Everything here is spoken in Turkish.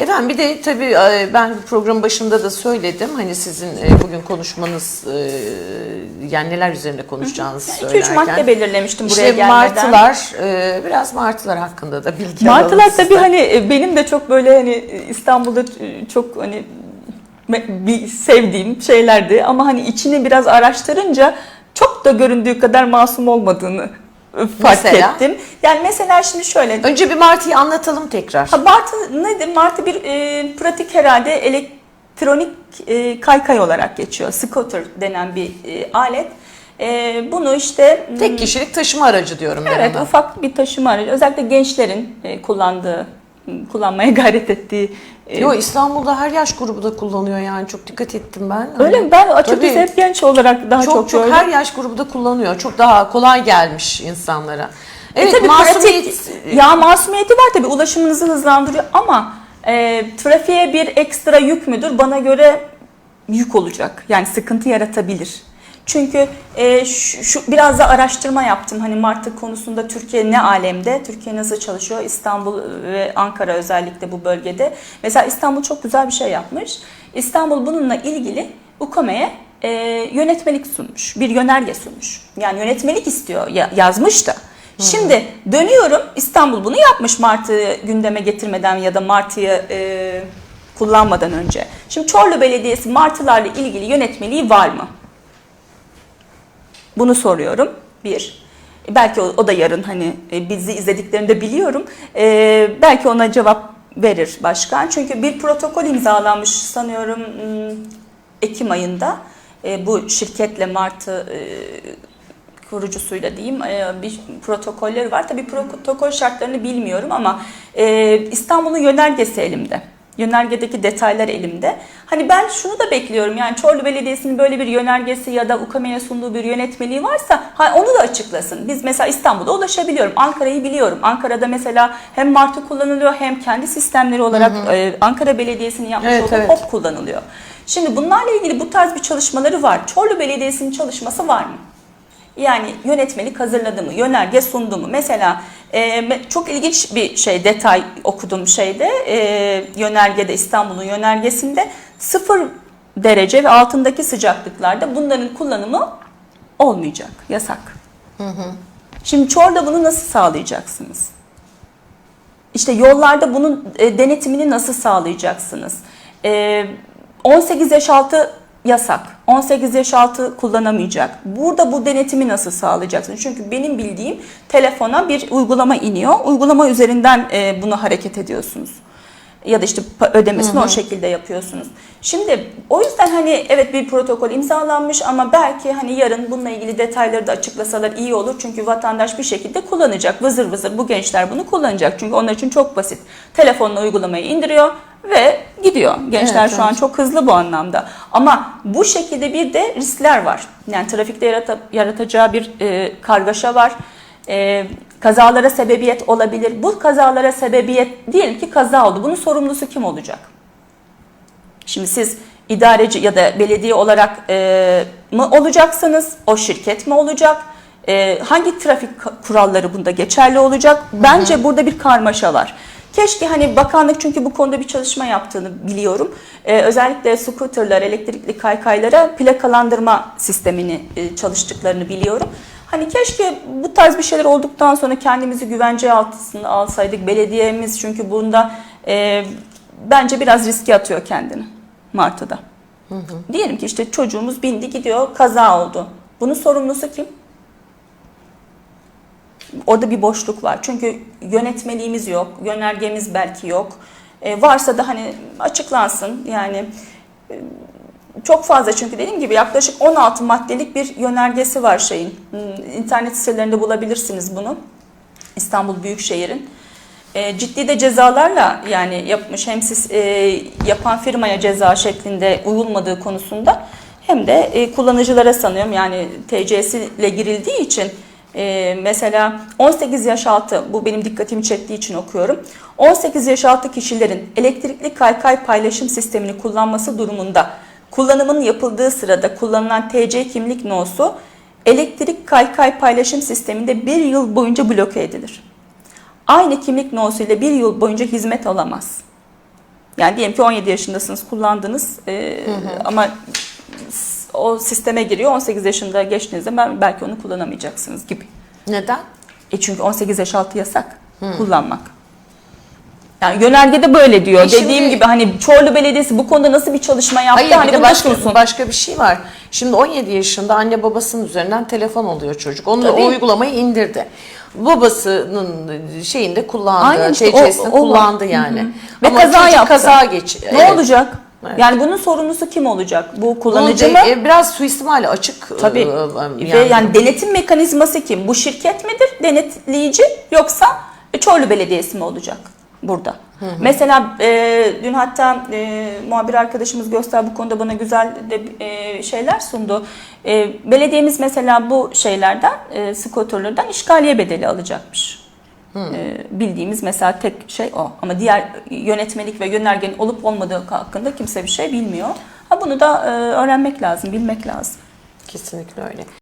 Efendim bir de tabii e, ben programın başında da söyledim. Hani sizin e, bugün konuşmanız e, yani neler üzerine konuşacağınızı 2-3 söylerken. madde belirlemiştim buraya İşte gelmeden. martılar, biraz martılar hakkında da bilgi Martılar tabii hani benim de çok böyle hani İstanbul'da çok hani bir sevdiğim şeylerdi ama hani içini biraz araştırınca çok da göründüğü kadar masum olmadığını fark Mesela? ettim. Yani mesela şimdi şöyle Önce bir martıyı anlatalım tekrar. Ha, Martı nedir? Martı bir e, pratik herhalde elektronik e, kaykay olarak geçiyor. Scooter denen bir e, alet. E, bunu işte m, Tek kişilik taşıma aracı diyorum ben evet ufak bir taşıma aracı. Özellikle gençlerin e, kullandığı, kullanmaya gayret ettiği. e, Yo İstanbul'da her yaş grubu da kullanıyor yani çok dikkat ettim ben. öyle Hani mi? Ben açıkçası hep genç olarak daha çok çok, çok, gördüm. her yaş grubu da kullanıyor. Çok daha kolay gelmiş insanlara. E Evet tabii masumiyet pratik- ya masumiyeti var tabii ulaşımınızı hızlandırıyor ama e, trafiğe bir ekstra yük müdür? Bana göre yük olacak. Yani sıkıntı yaratabilir. Çünkü e, şu, şu biraz da araştırma yaptım. Hani Martı konusunda Türkiye ne alemde? Türkiye nasıl çalışıyor? İstanbul ve Ankara özellikle bu bölgede. Mesela İstanbul çok güzel bir şey yapmış. İstanbul bununla ilgili UKOME'ye e, yönetmelik sunmuş. Bir yönerge sunmuş. Yani yönetmelik istiyor. ya- yazmış da. Şimdi dönüyorum İstanbul bunu yapmış Martı gündeme getirmeden ya da Martı'yı e, kullanmadan önce. Şimdi Çorlu Belediyesi Martılarla ilgili yönetmeliği var mı? Bunu soruyorum. Bir. E, Belki o, o da yarın hani e, bizi izlediklerinde biliyorum. E, belki ona cevap verir başkan. Çünkü bir protokol imzalanmış sanıyorum hmm, Ekim ayında. E, bu şirketle Martı e, kurucusuyla diyeyim e, bir protokolleri var. Tabii protokol şartlarını bilmiyorum ama İstanbul'un yönergesi elimde. Yönergedeki detaylar elimde. Hani ben şunu da bekliyorum yani Çorlu Belediyesi'nin böyle bir yönergesi ya da UKM'ye sunduğu bir yönetmeliği varsa onu da açıklasın. Biz mesela İstanbul'da ulaşabiliyorum. Ankara'yı biliyorum. Ankara'da mesela hem Martı kullanılıyor hem kendi sistemleri olarak e, Ankara Belediyesi'nin yapmış Evet, olduğu evet. HOP kullanılıyor. Şimdi bunlarla ilgili bu tarz bir çalışmaları var. Çorlu Belediyesi'nin çalışması var mı? Yani yönetmelik hazırladı mı, yönerge sundu mu? Mesela e, çok ilginç bir şey, detay okudum şeyde, e, yönergede, İstanbul'un yönergesinde sıfır derece ve altındaki sıcaklıklarda bunların kullanımı olmayacak, yasak. Şimdi Çor'da bunu nasıl sağlayacaksınız? İşte yollarda bunun e, denetimini nasıl sağlayacaksınız? E, 18 yaş altı yasak. 18 yaş altı kullanamayacak. Burada bu denetimi nasıl sağlayacaksınız? Çünkü benim bildiğim telefona bir uygulama iniyor. Uygulama üzerinden e, bunu hareket ediyorsunuz. Ya da işte ödemesini o şekilde yapıyorsunuz. Şimdi o yüzden hani evet bir protokol imzalanmış ama belki hani yarın bununla ilgili detayları da açıklasalar iyi olur. Çünkü vatandaş bir şekilde kullanacak. Vızır vızır bu gençler bunu kullanacak. Çünkü onlar için çok basit. Telefonla uygulamayı indiriyor ve gidiyor. Gençler Evet, şu an çok hızlı bu anlamda. Ama bu şekilde bir de riskler var. Yani trafikte yarata- yaratacağı bir e, kargaşa var. E, kazalara sebebiyet olabilir. Bu kazalara sebebiyet diyelim ki kaza oldu. Bunun sorumlusu kim olacak? Şimdi siz idareci ya da belediye olarak e, mı olacaksınız? O şirket mi olacak? E, hangi trafik kuralları bunda geçerli olacak? Bence burada bir karmaşa var. Keşke hani bakanlık çünkü bu konuda bir çalışma yaptığını biliyorum. E, özellikle scooterlar, elektrikli kaykaylara plakalandırma sistemini e, çalıştıklarını biliyorum. Hani keşke bu tarz bir şeyler olduktan sonra kendimizi güvence altına alsaydık. Belediyemiz çünkü bunda e, bence biraz riske atıyor kendini Martı'da. Diyelim ki işte çocuğumuz bindi gidiyor kaza oldu. Bunun sorumlusu kim? Orada bir boşluk var. Çünkü yönetmeliğimiz yok, yönergemiz belki yok. E, varsa da hani açıklansın. Yani e, çok fazla çünkü dediğim gibi yaklaşık 16 maddelik bir yönergesi var şeyin. Hmm, İnternet sitelerinde bulabilirsiniz bunu. İstanbul Büyükşehir'in. E, ciddi de cezalarla yani yapmış hem siz e, yapan firmaya ceza şeklinde uyulmadığı konusunda hem de e, kullanıcılara sanıyorum yani TC'siyle girildiği için e, mesela 18 yaş altı bu benim dikkatimi çektiği için okuyorum. 18 yaş altı kişilerin elektrikli kaykay paylaşım sistemini kullanması durumunda kullanımın yapıldığı sırada kullanılan TC kimlik nosu elektrik kaykay paylaşım sisteminde bir yıl boyunca bloke edilir aynı kimlik nosu ile bir yıl boyunca hizmet alamaz. Yani diyelim ki 17 yaşındasınız kullandınız e, ama s- o sisteme giriyor 18 yaşında geçtiğinizde ben belki onu kullanamayacaksınız gibi. Neden? E çünkü 18 yaş altı yasak kullanmak. Yani yönergede böyle diyor. E şimdi- Dediğim gibi hani Çorlu Belediyesi bu konuda nasıl bir çalışma yaptı? Hayır hani bir de başka, sunsun. başka bir şey var. Şimdi 17 yaşında anne babasının üzerinden telefon alıyor çocuk. Onu Tabii. o uygulamayı indirdi. Babasının şeyinde kullandı, Aynen işte, TC'sinde o- o var. kullandı yani. Ve Ama kaza yaptı. kaza geç. Ne evet. olacak? Evet. Yani bunun sorumlusu kim olacak? Bu kullanıcı mı? e, biraz suistimali açık. Tabii. e, Ve yani denetim mekanizması kim? Bu şirket midir? Denetleyici yoksa Çorlu Belediyesi mi olacak burada? Mesela e, dün hatta e, muhabir arkadaşımız Göster bu konuda bana güzel de e, şeyler sundu. E, belediyemiz mesela bu şeylerden, e, skoterlerden işgaliye bedeli alacakmış. E, bildiğimiz mesela tek şey o. Ama diğer yönetmelik ve yönergenin olup olmadığı hakkında kimse bir şey bilmiyor. Ha bunu da e, öğrenmek lazım, bilmek lazım. Kesinlikle öyle.